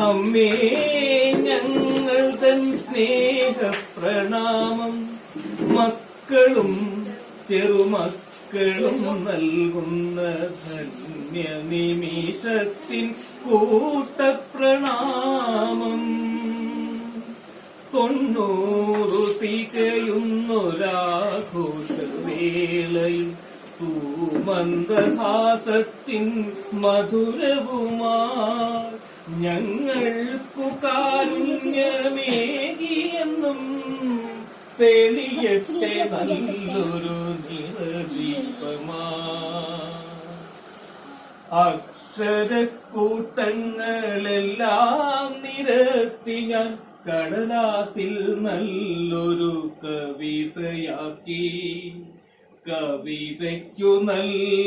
അമ്മേ ഞങ്ങൾ തൻ സ്നേഹ പ്രണാമം മക്കളും ചെറുമക്കളും നൽകുന്ന ധന്യ നിമിഷത്തിൻ കൂട്ടപ്രണാമം. തൊണ്ണൂറു തികയുന്നൊരാഘോഷവേളയിൽ തൂമന്ദഹാസത്തിൻ മധുരവുമാ ഞങ്ങൾക്കു കാരുണ്യമേകിയെന്നും തെളിയട്ടെ നല്ലൊരു നിറദീപമാ അക്ഷരക്കൂട്ടങ്ങളെല്ലാം നിരത്തി ഞാൻ കടലാസിൽ നല്ലൊരു കവിതയാക്കി. കവിതയ്ക്കു നൽകുവാനീണമില്ല.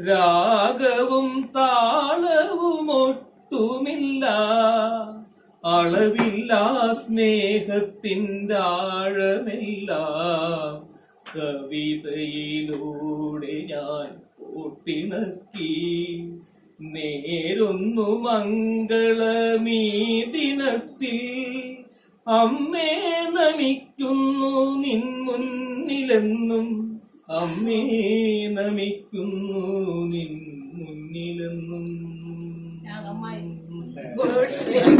രാഗവും താളവും ഒട്ടുമില്ല അളവില്ല സ്നേഹത്തിന്റെ ആഴമില്ല കവിതയിലൂടെ ഞാൻ കൂട്ടിണക്കി നേരൊന്നു മംഗളമീ ദിനത്തിൽ അമ്മേ നമിക്കുന്നു നിൻ മുന്നിലെന്നും. അമ്മേ നമിക്കുന്നു നിൻ മുന്നിലെന്നും.